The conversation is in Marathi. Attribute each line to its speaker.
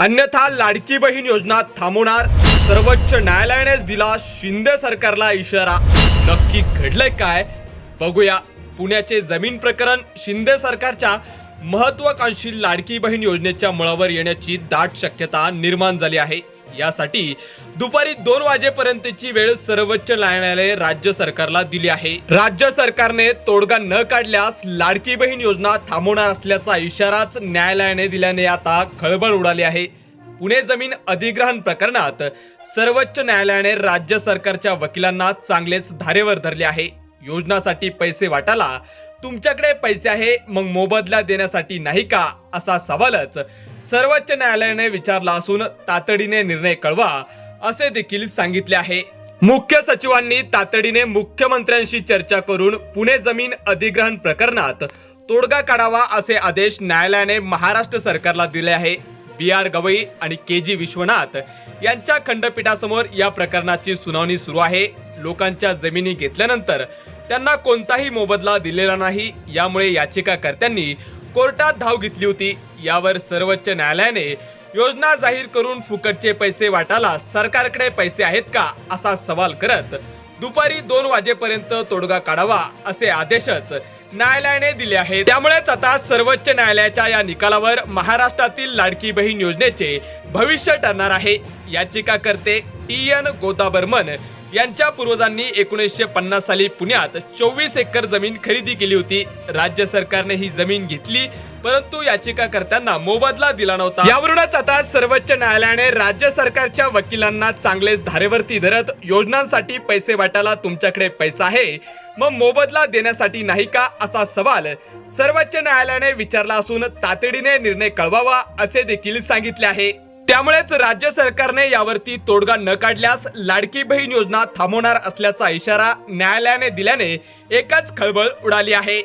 Speaker 1: अन्यथा लाडकी बहीण योजना थांबवणार. सर्वोच्च न्यायालयानेच दिला शिंदे सरकारला इशारा. नक्की घडलंय काय? बघूया. पुण्याचे जमीन प्रकरण शिंदे सरकारच्या महत्वाकांक्षी लाडकी बहीण योजनेच्या मुळावर येण्याची दाट शक्यता निर्माण झाली आहे. यासाठी दुपारी दोन वाजेपर्यंतची वेळ सर्वोच्च न्यायालय राज्य सरकारला दिली आहे. राज्य सरकारने तोडगा न काढल्यास लाडकी बहीण योजना थांबवणार असल्याचा इशाराच न्यायालयाने दिल्याने आता खळबळ उडाली आहे. पुणे जमीन अधिग्रहण प्रकरणात सर्वोच्च न्यायालयाने राज्य सरकारच्या वकिलांना चांगलेच धारेवर धरले आहे. योजनासाठी पैसे वाटाला तुमच्याकडे पैसे आहे मग मोबदला देण्यासाठी नाही का? असा सवालच सर्वोच्च न्यायालयाने विचारला असून तातडीने निर्णय कळवा असे देखील सांगितले आहे. मुख्य सचिवांनी तातडीने मुख्यमंत्र्यांशी चर्चा करून पुणे जमीन अधिग्रहण प्रकरणात तोडगा काढावा असे आदेश न्यायालयाने महाराष्ट्र सरकारला दिले आहे. बी आर गवई आणि के जी विश्वनाथ यांच्या खंडपीठासमोर या प्रकरणाची सुनावणी सुरू आहे. लोकांच्या जमिनी घेतल्यानंतर त्यांना कोणताही मोबदला दिलेला नाही. यामुळे याचिकाकर्त्यांनी कोर्टात धाव घेतली होती. यावर सर्वोच्च न्यायालयाने योजना जाहीर करून फुकटचे पैसे वाटाला सरकारकडे पैसे आहेत का असा सवाल करत दुपारी दोन वाजेपर्यंत तोडगा काढावा असे आदेशच न्यायालयाने दिले आहे त्यामुळेच आता सर्वोच्च न्यायालयाच्या या निकालावर महाराष्ट्रातील लाडकी बहीण योजनेचे भविष्य ठरणार आहे. याचिकाकर्ते टी एन गोदाबर्मन यांच्या पूर्वजांनी एकोणीसशे पन्नास साली पुण्यात चोवीस एकर जमीन खरेदी केली होती. राज्य सरकारने ही जमीन घेतली परंतु याचिकाकर्त्यांना मोबदला दिला नव्हता. यावरूनच आता सर्वोच्च न्यायालयाने राज्य सरकारच्या वकिलांना चांगलेच धारेवरती धरत योजनांसाठी पैसे वाटायला तुमच्याकडे पैसा आहे. मग मोबदला देण्यासाठी नाही का असा सवाल सर्वोच्च न्यायालयाने विचारला असून तातडीने निर्णय कळवावा असे देखील सांगितले आहे. त्यामुळेच राज्य सरकारने यावरती तोडगा न काढल्यास लाडकी बहीण योजना थांबवणार असल्याचा इशारा न्यायालयाने दिल्याने एकच खळबळ उडाली आहे.